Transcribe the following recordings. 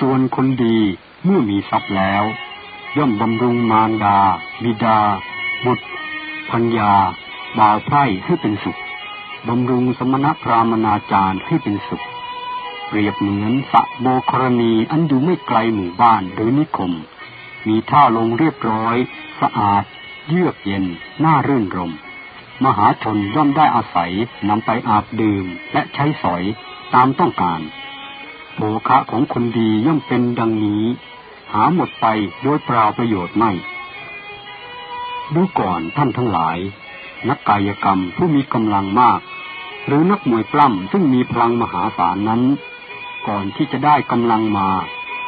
ส่วนคนดีเมื่อมีทรัพย์แล้ว ย่อมบำรุงมารดา บิดา บุตรพัญญาบ่าวไพร่ให้เป็นสุขบำรุงสมณพราหมณาจารย์ให้เป็นสุข เปรียบเหมือนสะโบกรณีอันอยู่ไม่ไกลหมู่บ้านหรือนิคม มีท่าลงเรียบร้อย สะอาด เยือกเย็น น่ารื่นรม มหาชนย่อมได้อาศัยนำไปอาบดื่มและใช้สอยตามต้องการ โภคะของคนดีย่อมเป็นดังนี้ หาหมดไปโดยเปล่าประโยชน์ไม่ ดูก่อนท่านทั้งหลาย นักกายกรรมผู้มีกำลังมาก หรือนักมวยปล้ำซึ่งมีพลังมหาศาลนั้น ก่อนที่จะได้กำลังมา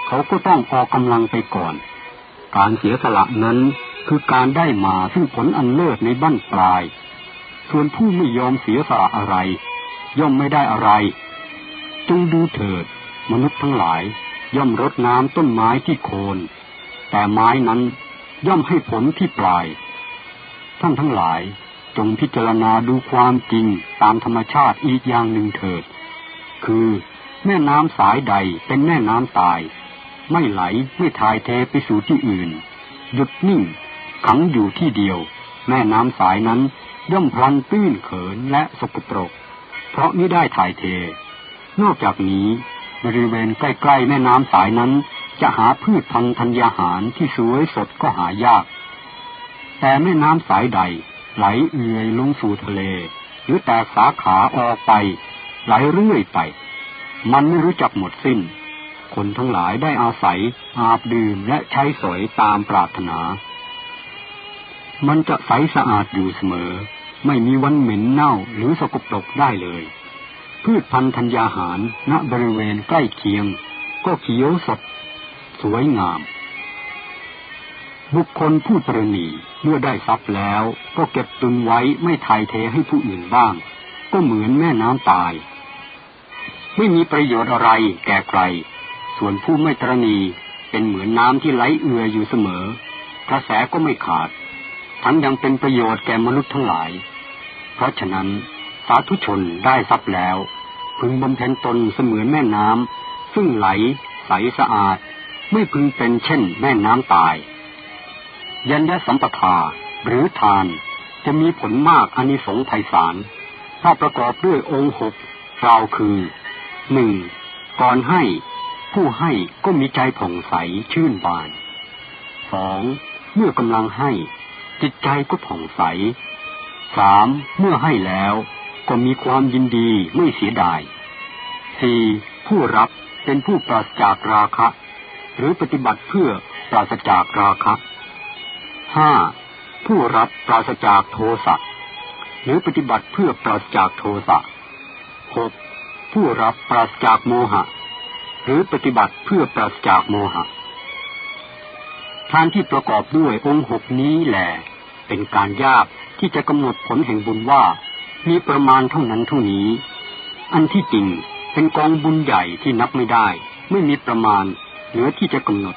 เขาก็ต้องออกกำลังไปก่อน การเสียสละนั้นคือการได้มาซึ่งผลอันเลิศในบั้นปลาย ส่วนผู้ไม่ยอมเสียสละอะไร ย่อมไม่ได้อะไร จงดูเถิด มนุษย์ทั้งหลายย่อมรดน้ำต้นไม้ที่โคน แต่ไม้นั้นย่อมให้ผลที่ปลาย ท่านทั้งหลายจงพิจารณาดูความจริงตามธรรมชาติอีกอย่างหนึ่งเถิด คือแม่น้ำสายใดเป็นแม่น้ำตาย ไม่ไหลไม่ทายเทไปสู่ที่อื่น หยุดนิ่ง ขังอยู่ที่เดียว แม่น้ำสายนั้นย่อมพลันตื้นเขินและสกปรก เพราะไม่ได้ถ่ายเท นอกจากนี้ บริเวณใกล้ๆแม่น้ำสายนั้น จะหาพืชพันธุ์ธัญญาหารที่สวยสดก็หายาก แต่แม่น้ำสายใด ไหลเอื่อยลงสู่ทะเล หรือแตกสาขาออกไป ไหลเรื่อยไป มันไม่รู้จักหมดสิ้น คนทั้งหลายได้อาศัย อาบดื่มและใช้สอยตามปรารถนา มันจะใสสะอาดอยู่เสมอ ไม่มีวันเหม็นเน่าหรือสกปรกได้เลย พืชพันธุ์ธัญญาหาร ณบริเวณใกล้เคียง ก็เขียวสด สวยงาม บุคคลผู้ปรณีเมื่อได้ทรัพย์แล้ว ก็เก็บตุนไว้ไม่ถ่ายเทให้ผู้อื่นบ้าง ก็เหมือนแม่น้ำตาย ไม่มีประโยชน์อะไรแก่ใคร ส่วนผู้ไม่ตรณีเป็นเหมือนน้ำที่ไหลเอืออยู่เสมอ กระแสก็ไม่ขาด ทั้งยังเป็นประโยชน์แก่มนุษย์ทั้งหลาย เพราะฉะนั้น สาธุชนได้ทรัพย์แล้ว พึงบำเพ็ญตนเสมือนแม่น้ำซึ่งไหลใสสะอาด ไม่พึงเป็นเช่นแม่น้ำตาย ยัญญสัมปทาหรือทานจะมีผลมากอานิสงส์ไพศาล ถ้าประกอบด้วยองค์หกกล่าวคือหนึ่งก่อนให้ ผู้ให้ก็มีใจผ่องใสชื่นบานสองเมื่อกำลังให้ จิตใจก็ผ่องใสสามเมื่อให้แล้ว ก็มีความยินดีไม่เสียดายสี่ผู้รับเป็นผู้ปราศจากราคะ หรือปฏิบัติเพื่อปราศจากราคะห้าผู้รับปราศจากโทสะหรือปฏิบัติเพื่อปราศจากโทสะหกผู้รับปราศจากโมหะ หรือปฏิบัติเพื่อปราศจากโมหะทานที่ประกอบด้วยองค์หกนี้แหละเป็นการยากที่จะกำหนดผลแห่งบุญว่า มีประมาณเท่านั้นเท่านี้ อันที่จริงเป็นกองบุญใหญ่ที่นับไม่ได้ ไม่มีประมาณเหลือที่จะกำหนด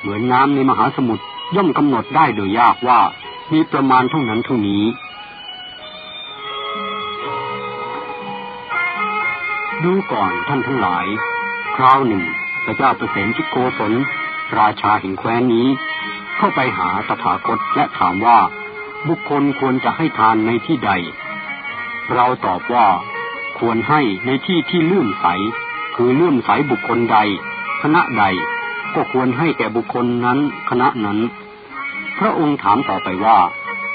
เหมือนน้ำในมหาสมุทรย่อมกำหนดได้โดยยากว่ามีประมาณเท่านั้นเท่านี้ ดูก่อนท่านทั้งหลาย คราวหนึ่ง พระเจ้าเปรตชิโกศลราชาแห่งแคว้นนี้ เข้าไปหาตถาคตและถามว่า บุคคลควรจะให้ทานในที่ใด เราตอบว่า ควรให้ในที่ที่เลื่อมใส คือเลื่อมใสบุคคลใด คณะใด ก็ควรให้แก่บุคคลนั้นคณะนั้น พระองค์ถามต่อไปว่า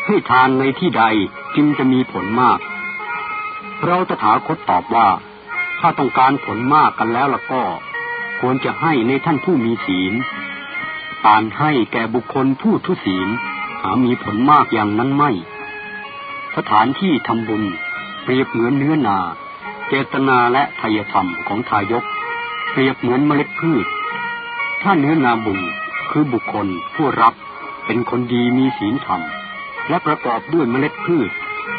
ให้ทานในที่ใดจึงจะมีผลมาก เราตถาคตตอบว่า ถ้าต้องการผลมากกันแล้วล่ะก็ ควรจะให้ในท่านผู้มีศีลการให้แก่บุคคลผู้ทุศีลหามีผลมากอย่างนั้นไม่ สถานที่ทำบุญ เปรียบเหมือนเนื้อนา เจตนาและทายธรรมของทายก เปรียบเหมือนเมล็ดพืช ถ้าเนื้อนาบุญคือบุคคลผู้รับเป็นคนดีมีศีลธรรม และประกอบด้วยเมล็ดพืช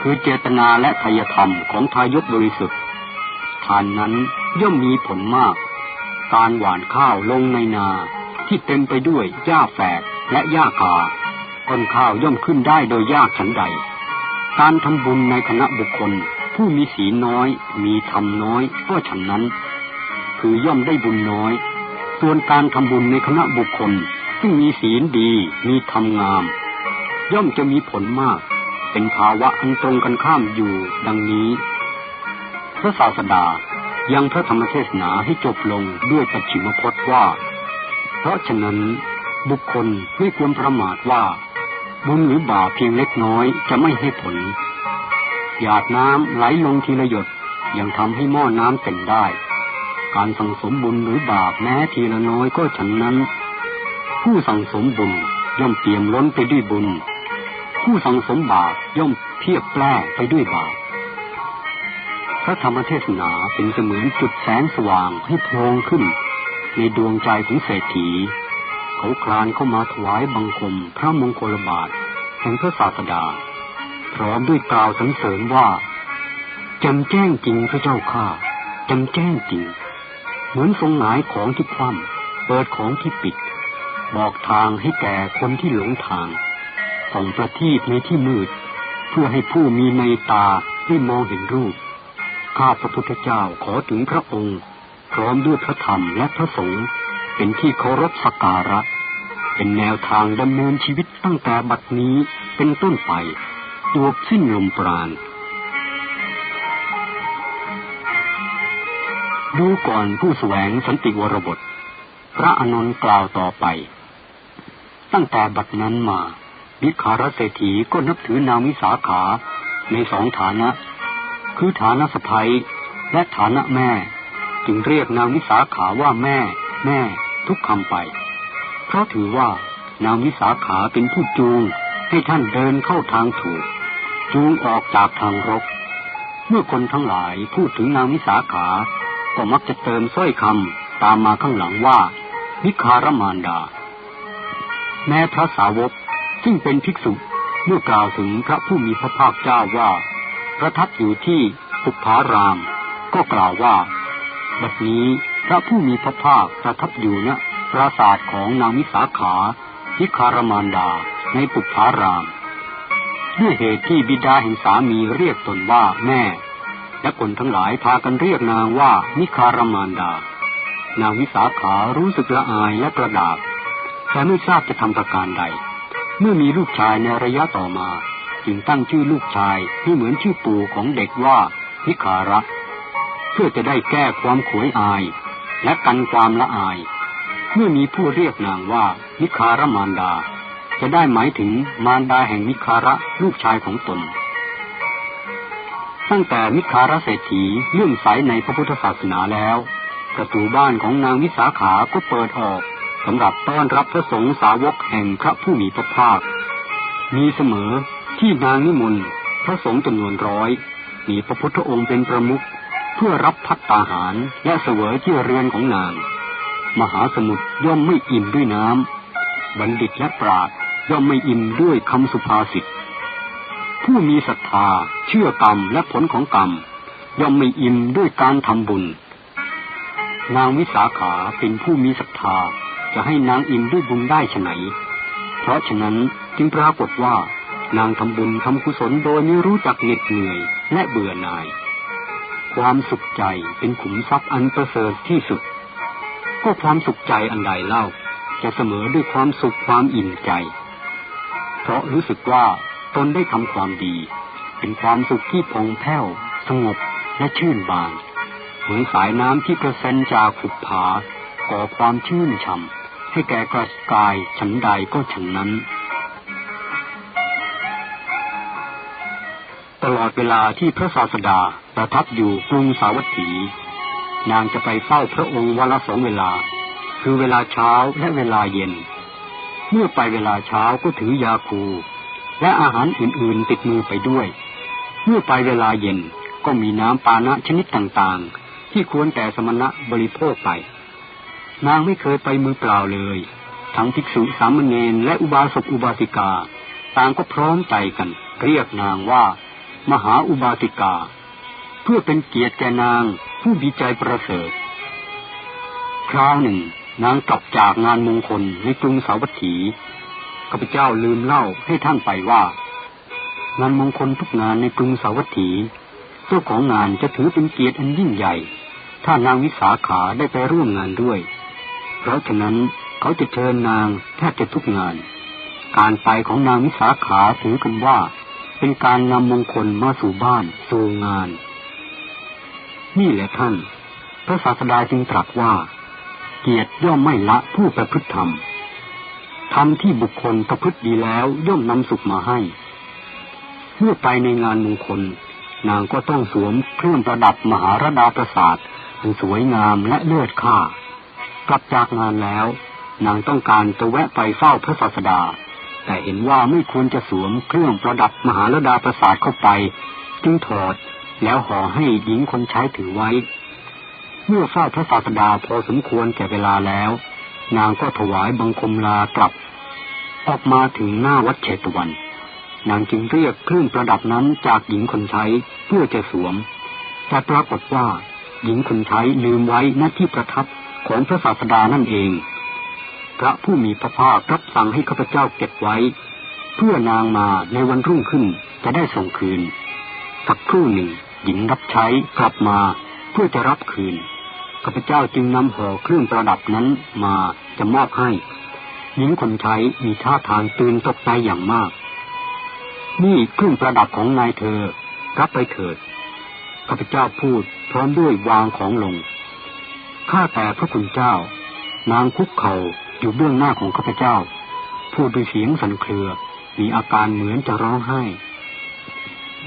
คือเจตนาและทายธรรมของทายกบริสุทธิ์ทานนั้นย่อมมีผลมาก การหว่านข้าวลงในนาที่เต็มไปด้วยหญ้าแฝกและหญ้าคาต้นข้าวย่อมขึ้นได้โดยยากฉันใด การทำบุญในคณะบุคคล ผู้มีศีลน้อย มีธรรมน้อย ก็ฉันนั้น คือย่อมได้บุญน้อย ส่วนการทำบุญในคณะบุคคลซึ่งมีศีลดี มีธรรมงาม ย่อมจะมีผลมาก เป็นภาวะอันตรงกันข้ามอยู่ดังนี้ พระศาสดายังพระธรรมเทศนาให้จบลงด้วยปัจฉิมพจน์ว่า เพราะฉะนั้นบุคคลไม่ควรประมาทว่า บุญหรือบาปเพียงเล็กน้อยจะไม่ให้ผล หยาดน้ำไหลลงทีละหยดยังทำให้หม้อน้ำเต็มได้ การสั่งสมบุญหรือบาปแม้ทีละน้อยก็ฉันนั้น ผู้สั่งสมบุญย่อมเปี่ยมล้นไปด้วยบุญ ผู้สั่งสมบาปย่อมเพียบแปร่ไปด้วยบาปพระธรรมเทศนาเป็นเสมือนจุดแสงสว่างให้โพลงขึ้น ในดวงใจของเศรษฐี เขาคลานเข้ามาถวายบังคมพระมงคลบาทแห่งพระศาสดา พร้อมด้วยกล่าวสรรเสริญว่าจำแจ้งจริงพระเจ้าข้าจำแจ้งจริง เหมือนทรงหงายของที่คว่ำเปิดของที่ปิด บอกทางให้แก่คนที่หลงทางส่องประทีปในที่มืด เพื่อให้ผู้มีในตาได้มองเห็นรูป ข้าพระพุทธเจ้าขอถึงพระองค์ พร้อมด้วยพระธรรมและพระสงฆ์เป็นที่เคารพสักการะ เป็นแนวทางดำเนินชีวิตตั้งแต่บัดนี้เป็นต้นไป ตัวสิ้นลมปราณดูก่อนผู้แสวงสันติวรบท พระอนนท์กล่าวต่อไป ตั้งแต่บัดนั้นมาวิคารเศรษฐีก็นับถือนางวิสาขาในสองฐานะ คือฐานะสะพ้ยและฐานะแม่ จึงเรียกนางวิสาขาว่าแม่ แม่ ทุกคำไป เพราะถือว่านางวิสาขาเป็นผู้จูงให้ท่านเดินเข้าทางถูก จูงออกจากทางรก เมื่อคนทั้งหลายพูดถึงนางวิสาขา ก็มักจะเติมสร้อยคำตามมาข้างหลังว่าวิคารมานดา แม้พระสาวกซึ่งเป็นภิกษุเมื่อกล่าวถึงพระผู้มีพระภาคเจ้าว่า ประทับอยู่ที่ปุพาราม ก็กล่าวว่า บัดนี้พระผู้มีพระภาคประทับอยู่ณปราสาทของนางวิสาขาวิคารมานดาในปุพาราม ด้วยเหตุที่บิดาแห่งสามีเรียกตนว่าแม่ และคนทั้งหลายพากันเรียกนางว่านิคารมานดา นางวิสาขารู้สึกละอายและกระดาบแต่ไม่ทราบจะทำประการใด เมื่อมีลูกชายในระยะต่อมา จึงตั้งชื่อลูกชายให้เหมือนชื่อปู่ของเด็กว่านิคาระ เพื่อจะได้แก้ความขวยอาย และกันความละอาย เมื่อมีผู้เรียกนางว่านิคารมานดา จะได้หมายถึงมารดาแห่งนิคาระลูกชายของตน ตั้งแต่นิคาระเศรษฐีเลื่อมใสในพระพุทธศาสนาแล้ว ประตูบ้านของนางวิสาขาก็เปิดออกสำหรับต้อนรับพระสงฆ์สาวกแห่งพระผู้มีพระภาค มีเสมอที่นางนิมนต์พระสงฆ์จำนวนร้อย มีพระพุทธองค์เป็นประมุขเพื่อรับพัตตาหารและเสวยที่เรือนของนาง มหาสมุทรย่อมไม่อิ่มด้วยน้ำบัณฑิตและปราชญ์ ย่อมไม่อิ่มด้วยคำสุภาษิต ผู้มีศรัทธาเชื่อกรรมและผลของกรรม ย่อมไม่อิ่มด้วยการทำบุญ นางวิสาขาเป็นผู้มีศรัทธาจะให้นางอิ่มด้วยบุญได้ฉไหน เพราะฉะนั้นจึงปรากฏว่านางทำบุญทำกุศลโดยไม่รู้จักเหน็ดเหนื่อยและเบื่อหน่าย ความสุขใจเป็นขุมทรัพย์อันประเสริฐที่สุด ก็ความสุขใจอันใดเล่า จะเสมอด้วยความสุขความอิ่มใจ เพราะรู้สึกว่าตนได้ทำความดี เป็นความสุขที่พองแผ้ว สงบและชื่นบานเหมือนสายน้ำที่กระเซ็นจากขุบผาก่อความชื่นช่ำให้แก่กระสกายฉันใดก็ฉันนั้น ตลอดเวลาที่พระศาสดาประทับอยู่กรุงสาวัตถี นางจะไปเฝ้าพระองค์วันละสองเวลา คือเวลาเช้าและเวลาเย็น เมื่อไปเวลาเช้าก็ถือยาคู และอาหารอื่นๆติดมือไปด้วย เมื่อไปเวลาเย็นก็มีน้ำปานะชนิดต่างๆ ที่ควรแต่สมณะบริโภคไป นางไม่เคยไปมือเปล่าเลย ทั้งภิกษุสามเณรและอุบาสกอุบาสิกา ต่างก็พร้อมใจกัน เรียกนางว่า มหาอุบาสิกา เพื่อเป็นเกียรติแก่นางผู้ดีใจประเสริฐคราวหนึ่ง นางกลับจากงานมงคลในกรุงสาวัตถีข้าพเจ้าลืมเล่าให้ท่านไปว่า งานมงคลทุกงานในกรุงสาวัตถีเจ้าของงานจะถือเป็นเกียรติอันยิ่งใหญ่ ถ้านางวิสาขาได้ไปร่วมงานด้วย เพราะฉะนั้นเขาจะเชิญนางแทบจะทุกงาน การไปของนางวิสาขาถือกันว่า เป็นการนำมงคลมาสู่บ้านสู่งาน นี่แหละท่าน พระศาสดาจึงตรัสว่า เกียรติย่อมไม่ละผู้ประพฤติธรรมทำที่บุคคลประพฤติดีแล้วย่อมนำสุขมาให้ เมื่อไปในงานมงคล นางก็ต้องสวมเครื่องประดับมหาราดาประสาทอันสวยงามและเลือดค่ากลับจากงานแล้ว นางต้องการจะแวะไปเฝ้าพระศาสดา แต่เห็นว่าไม่ควรจะสวมเครื่องประดับมหาราดาประสาทเข้าไป จึงถอดแล้วห่อให้หญิงคนใช้ถือไว้ เมื่อเฝ้าพระศาสดาพอสมควรแก่เวลาแล้ว นางก็ถวายบังคมลากลับ ออกมาถึงหน้าวัดเชตวัน นางจึงเรียกเครื่องประดับนั้นจากหญิงคนใช้เพื่อจะสวม แต่ปรากฏว่าหญิงคนใช้ลืมไว้ณที่ประทับของพระศาสดานั่นเอง พระผู้มีพระภาครับสั่งให้ข้าพเจ้าเก็บไว้ เพื่อนางมาในวันรุ่งขึ้นจะได้ส่งคืน สักครู่หนึ่งหญิงรับใช้กลับมาเพื่อจะรับคืน ข้าพเจ้าจึงนำห่อเครื่องประดับนั้นมาจะมอบให้หญิงคนใช้มีท่าทางตื่นตกใจอย่างมาก นี่เครื่องประดับของนายเธอ รับไปเถิด ข้าพเจ้าพูดพร้อมด้วยวางของลง ข้าแต่พระคุณเจ้า นางคุกเข่าอยู่เบื้องหน้าของข้าพเจ้า พูดด้วยเสียงสั่นเครือ มีอาการเหมือนจะร้องไห้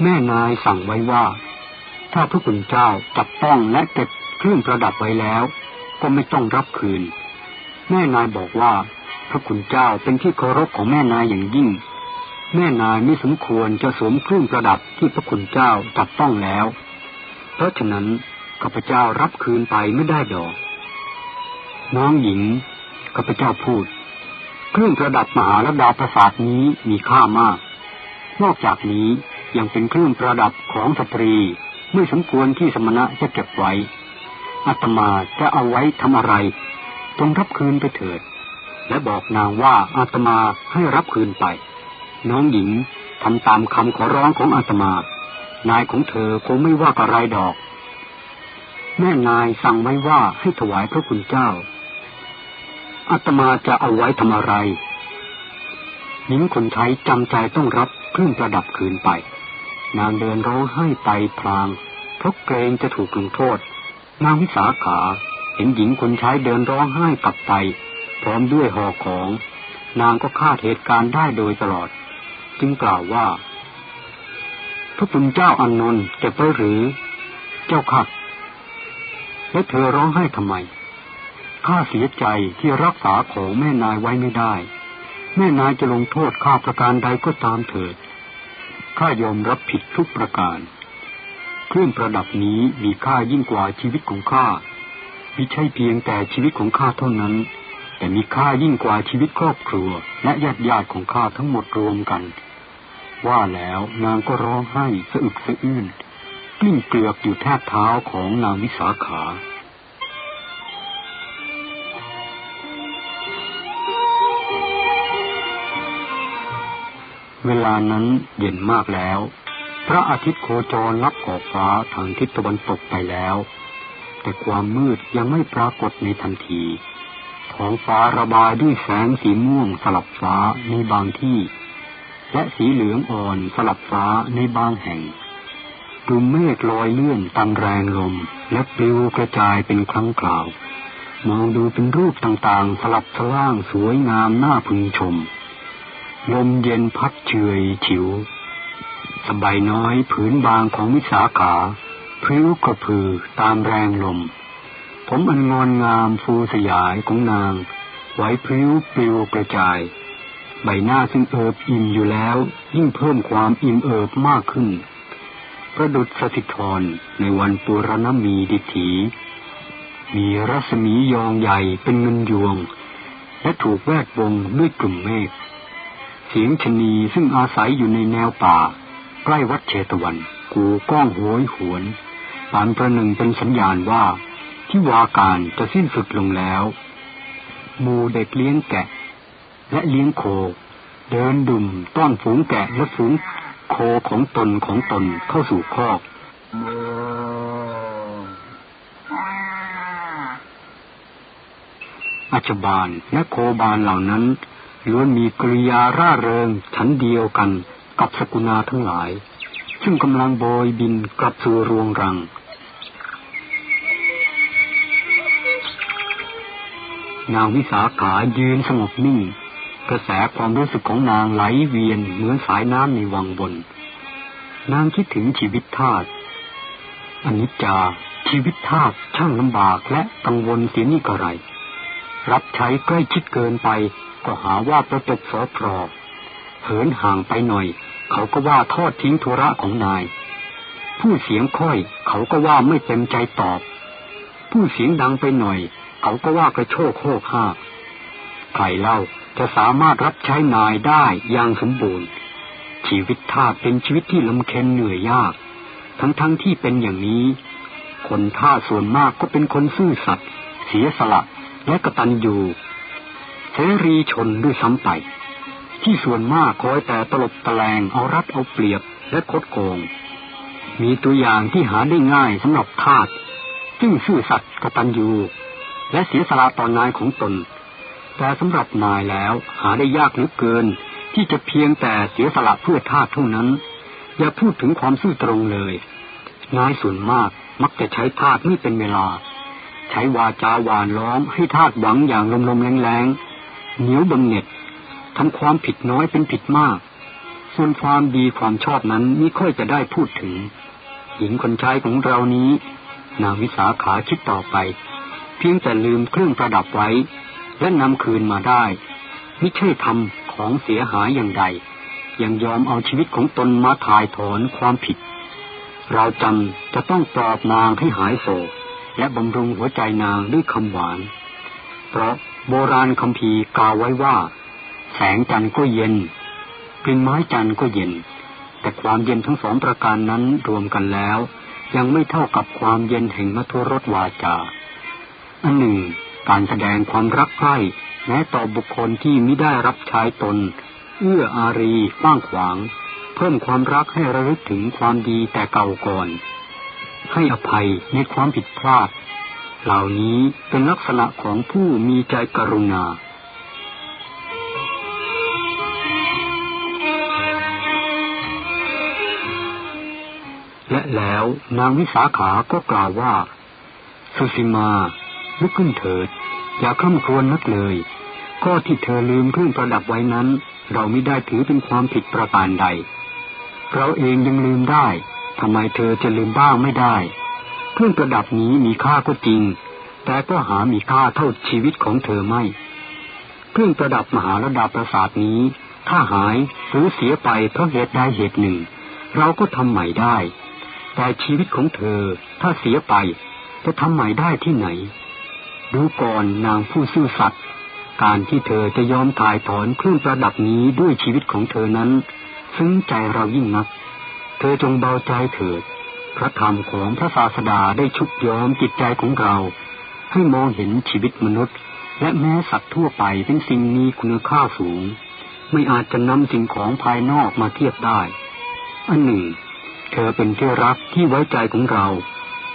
แม่นายสั่งไว้ว่า ถ้าพระคุณเจ้าจับต้องและเก็บ เครื่องประดับไว้แล้ว ก็ไม่ต้องรับคืน แม่นายบอกว่า พระคุณเจ้าเป็นที่เคารพของแม่นายอย่างยิ่ง แม่นายไม่สมควรจะสวมเครื่องประดับที่พระคุณเจ้าจับต้องแล้ว เพราะฉะนั้นข้าพเจ้ารับคืนไปไม่ได้ดอกน้องหญิงข้าพเจ้าพูด เครื่องประดับมหาลดาประสาทนี้มีค่ามาก นอกจากนี้ยังเป็นเครื่องประดับของสตรีไม่สมควรที่สมณะจะเก็บไว้ อาตมาจะเอาไว้ทำอะไร จงรับคืนไปเถิด และบอกนางว่าอาตมาให้รับคืนไป น้องหญิงทำตามคำขอร้องของอาตมา นายของเธอคงไม่ว่าอะไรดอก แม่นายสั่งไว้ว่าให้ถวายพระคุณเจ้าอาตมาจะเอาไว้ทำอะไรหญิงคนไทยจำใจต้องรับเครื่องประดับคืนไป นางเดินร้องไห้ไปพลางเพราะเกรงจะถูกลงโทษ นางวิสาขาเห็นหญิงคนใช้เดินร้องไห้กลับไป พร้อมด้วยห่อของ นางก็คาดเหตุการณ์ได้โดยตลอด จึงกล่าวว่า พระคุณเจ้าอานนท์เก็บไว้หรือ เจ้าค่ะและเธอร้องไห้ทำไมข้าเสียใจที่รักษาของแม่นายไว้ไม่ได้ แม่นายจะลงโทษข้าประการใดก็ตามเถิดข้ายอมรับผิดทุกประการ เครื่องประดับนี้มีค่ายิ่งกว่าชีวิตของข้าไม่ใช่เพียงแต่ชีวิตของข้าเท่านั้น แต่มีค่ายิ่งกว่าชีวิตครอบครัว และญาติญาติของข้าทั้งหมดรวมกัน ว่าแล้วนางก็ร้องไห้สะอึกสะอื้นกลิ้งเกลือกอยู่แทบเท้าของนางวิสาขาเวลานั้นเย็นมากแล้ว พระอาทิตย์โคจรลับขอบฟ้าทางทิศตะวันตกไปแล้ว แต่ความมืดยังไม่ปรากฏในทันทีท้องฟ้าระบายด้วยแสงสีม่วงสลับฟ้าในบางที่ และสีเหลืองอ่อนสลับฟ้าในบางแห่งกลุ่มเมฆลอยเลื่อนตามแรงลม และปลิวกระจายเป็นครั้งคราว มองดูเป็นรูปต่างๆ สลับสล่างสวยงามน่าพึงชม ลมเย็นพัดเฉยฉิว สบายน้อยผืนบางของวิสาขาพริ้วกระพือตามแรงลม ผมอันงอนงามฟูสยายของนาง ไหวพริ้วปลิวกระจาย ใบหน้าซึ่งเอิบอิ่มอยู่แล้ว ยิ่งเพิ่มความอิ่มเอิบมากขึ้น ประดุษสถิธรในวันปุรณมีดิถีมีรัศมียองใหญ่เป็นเงินยวง และถูกแวดวงด้วยกลุ่มเมฆเสียงชนีซึ่งอาศัยอยู่ในแนวป่า ใกล้วัดเชตวัน กูก้องโหยหวนปานประหนึ่งเป็นสัญญาณว่าที่วาการจะสิ้นสุดลงแล้ว หมูเด็กเลี้ยงแกะ และเลี้ยงโค เดินดุ่มต้อนฝูงแกะและฝูงโคของตนของตนเข้าสู่คอกออัจบานและโคบานเหล่านั้นล้วนมีกริยาร่าเริงฉันเดียวกัน กับสกุณาทั้งหลาย ซึ่งกำลังโบยบินกลับสู่รวงรัง นางวิสาขายืนสงบนิ่ง กระแสความรู้สึกของนางไหลเวียนเหมือนสายน้ำในวังบน นางคิดถึงชีวิตทาสอนิจจาชีวิตทาสช่างลำบากและกังวลเสียนี่กระไร รับใช้ใกล้ชิดเกินไปก็หาว่าประตกสอพรอเหินห่างไปหน่อย เขาก็ว่าทอดทิ้งธุระของนาย ผู้เสียงค่อย เขาก็ว่าไม่เต็มใจตอบ ผู้เสียงดังไปหน่อย เขาก็ว่ากระโชกโคกห้าใครเล่าจะสามารถรับใช้นายได้อย่างสมบูรณ์ ชีวิตทาสเป็นชีวิตที่ลำเค็นเหนื่อยยาก ทั้งๆทที่เป็นอย่างนี้ คนท่าส่วนมากก็เป็นคนซื่อสัตย์เสียสละและกะตัญญูเสรีชนด้วยซ้ำไป ที่ส่วนมากคอยแต่ตลบตะแลงเอารัดเอาเปรียบและคดโกง มีตัวอย่างที่หาได้ง่ายสำหรับทาสซึ่งซื่อสัตย์กตัญญูและเสียสละต่อนายของตน แต่สำหรับนายแล้วหาได้ยากเหลือเกิน ที่จะเพียงแต่เสียสละเพื่อทาสเท่านั้น อย่าพูดถึงความซื่อตรงเลย นายส่วนมากมักจะใช้ทาสไม่เป็นเวลา ใช้วาจาหวานล้อมให้ทาสหวังอย่างลมๆแรงๆเหนียวบังเน็ต ทำความผิดน้อยเป็นผิดมาก ส่วนความดีความชอบนั้นไม่ค่อยจะได้พูดถึง หญิงคนใช้ของเรานี้ นางวิสาขาคิดต่อไป เพียงแต่ลืมเครื่องประดับไว้ และนำคืนมาได้ไม่ใช่ทำของเสียหายอย่างใด ยังยอมเอาชีวิตของตนมาถ่ายถอนความผิด เราจำจะต้องปลอบนางให้หายโศก และบำรุงหัวใจนางด้วยคำหวาน เพราะโบราณคำพีกล่าวไว้ว่า แสงจันทร์ก็เย็นกลิ่นไม้จันทร์ก็เย็น แต่ความเย็นทั้งสองประการนั้นรวมกันแล้ว ยังไม่เท่ากับความเย็นแห่งมัทุรสวาจา อันหนึ่ง การแสดงความรักใคร่แม้ต่อบุคคลที่มิได้รับใช้ตน เอื้ออารีบ้างขวาง เพิ่มความรักให้ระลึกถึงความดีแต่เก่าก่อน ให้อภัยในความผิดพลาด เหล่านี้เป็นลักษณะของผู้มีใจกรุณา และแล้วนางวิสาขาก็กล่าวว่า สุสิมาลุกขึ้นเถิด อย่าคร่ำครวญนักเลยก็ที่เธอลืมเครื่องประดับไว้นั้น เราไม่ได้ถือเป็นความผิดประการใด เราเองยังลืมได้ทำไมเธอจะลืมบ้างไม่ได้ เครื่องประดับนี้มีค่าก็จริง แต่ก็หามีค่าเท่าชีวิตของเธอไม่ เครื่องประดับมหาระดับประสาทนี้ ถ้าหายหรือเสียไปเพราะเหตุใดเหตุหนึ่ง เราก็ทำใหม่ได้ แต่ชีวิตของเธอถ้าเสียไปจะทำใหม่ได้ที่ไหน ดูก่อนนางผู้ซื่อสัตย์การที่เธอจะยอมถ่ายถอนเครื่องประดับนี้ด้วยชีวิตของเธอนั้น ซึ้งใจเรายิ่งนัก เธอจงเบาใจเถิด พระธรรมของพระศาสดาได้ชุบย้อมจิตใจของเรา ให้มองเห็นชีวิตมนุษย์ และแม้สัตว์ทั่วไปเป็นสิ่งมีคุณค่าสูง ไม่อาจจะนำสิ่งของภายนอกมาเทียบได้ อันหนึ่ง เธอเป็นที่รักที่ไว้ใจของเรา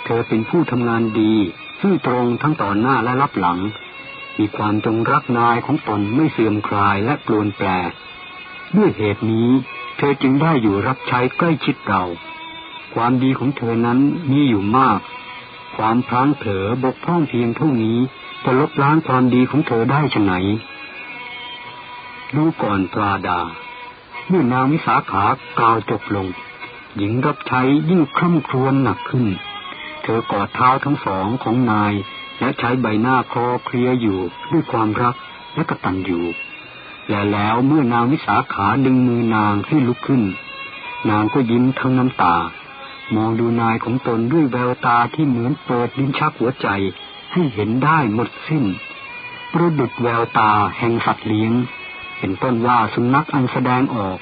เธอเป็นผู้ทำงานดีซื่อตรงทั้งต่อหน้าและรับหลัง มีความจงรักนายของตนไม่เสื่อมคลายและปลวนแปรด้วยเหตุนี้ เธอจึงได้อยู่รับใช้ใกล้ชิดเรา ความดีของเธอนั้นมีอยู่มาก ความพลั้งเผลอบกพร่องเพียงเท่านี้จะลบล้างความดีของเธอได้ชะไหนดูก่อนปราดาเมื่อนางวิสาขากล่าวจบลง หญิงรับใช้ยิ่งคร่ำครวญหนักขึ้น เธอกอดเท้าทั้งสองของนาย และใช้ใบหน้าคลอเคลียอยู่ด้วยความรักและกตัญญูและแล้วเมื่อนางวิสาขาดึงมือนางให้ลุกขึ้น นางก็ยิ้มทั้งน้ำตา มองดูนายของตนด้วยแววตาที่เหมือนเปิดลิ้นชักหัวใจให้เห็นได้หมดสิ้นประดุดแววตาแห่งสัตว์เลี้ยง เป็นต้นว่าสุนัขอันแสดงออก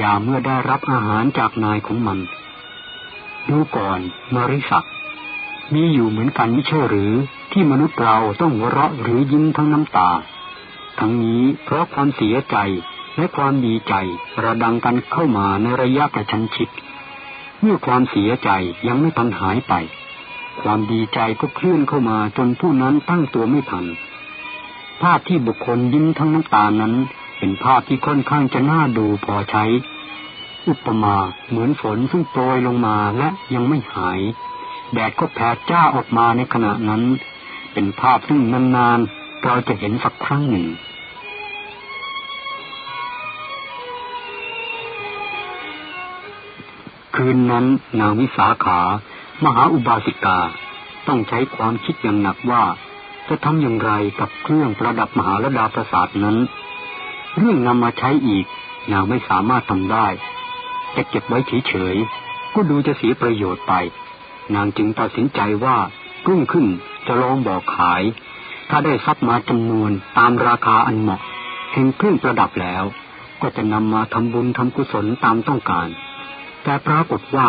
ย่าเมื่อได้รับอาหารจากนายของมัน ดูก่อนมาริสักมีอยู่เหมือนกันไม่ใช่หรือที่มนุษย์เราต้องหัวเราะหรือยิ้มทั้งน้ำตา ทั้งนี้เพราะความเสียใจและความดีใจระดังกันเข้ามาในระยะกระชั้นชิด เมื่อความเสียใจยังไม่ทันหายไป ความดีใจก็เคลื่อนเข้ามาจนผู้นั้นตั้งตัวไม่ทัน ภาพที่บุคคลยิ้มทั้งน้ำตานั้น เป็นภาพที่ค่อนข้างจะน่าดูพอใช้ อุปมาเหมือนฝนซึ่งโปรยลงมาและยังไม่หาย แดดก็แผดจ้าออกมาในขณะนั้น เป็นภาพซึ่งนานๆเราจะเห็นสักครั้งหนึ่งคืนนั้นนางวิสาขา มหาอุบาสิกา ต้องใช้ความคิดอย่างหนักว่า จะทำอย่างไรกับเครื่องประดับมหาลดาประสาทนั้น เรื่องนำมาใช้อีก นางไม่สามารถทำได้จะเก็บไว้เฉยๆก็ดูจะเสียประโยชน์ไป นางจึงตัดสินใจว่ารุ่งขึ้นจะลองบอกขาย ถ้าได้ทรัพย์มาจำนวนตามราคาอันเหมาะแห่งเครื่องประดับแล้ว ก็จะนำมาทำบุญทำกุศลตามต้องการ แต่ปรากฏว่า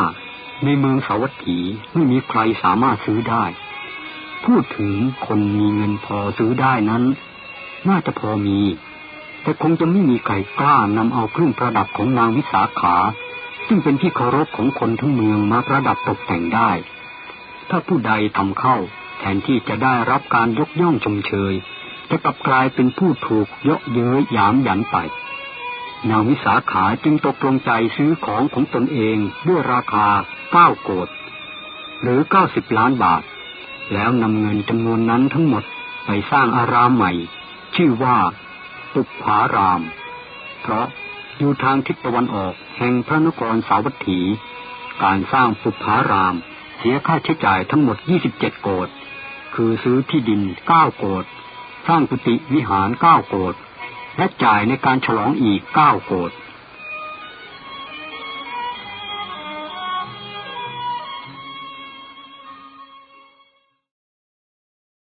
ในเมืองสาวัตถีไม่มีใครสามารถซื้อได้ พูดถึงคนมีเงินพอซื้อได้นั้น น่าจะพอมี แต่คงจะไม่มีใครกล้านำเอาเครื่องประดับของนางวิสาขา ซึ่งเป็นที่เคารพของคนทั้งเมืองมาประดับตกแต่งได้ ถ้าผู้ใดทำเข้า แทนที่จะได้รับการยกย่องชมเชยจะกลับกลายเป็นผู้ถูกเยาะเย้ยหยามหยันไปนางวิสาขาจึงตกลงใจซื้อของของตนเองด้วยราคาเก้าโกดหรือเก้าสิบล้านบาท แล้วนำเงินจำนวนนั้นทั้งหมดไปสร้างอารามใหม่ ชื่อว่า ปุภาราม เพราะอยู่ทางทิศตะวันออกแห่งพระนครสาวัตถี การสร้างปุภาราม เสียค่าใช้จ่ายทั้งหมด 27 โกดคือซื้อที่ดิน 9 โกดสร้างกุฏิวิหาร 9 โกดและจ่ายในการฉลองอีก 9 โกด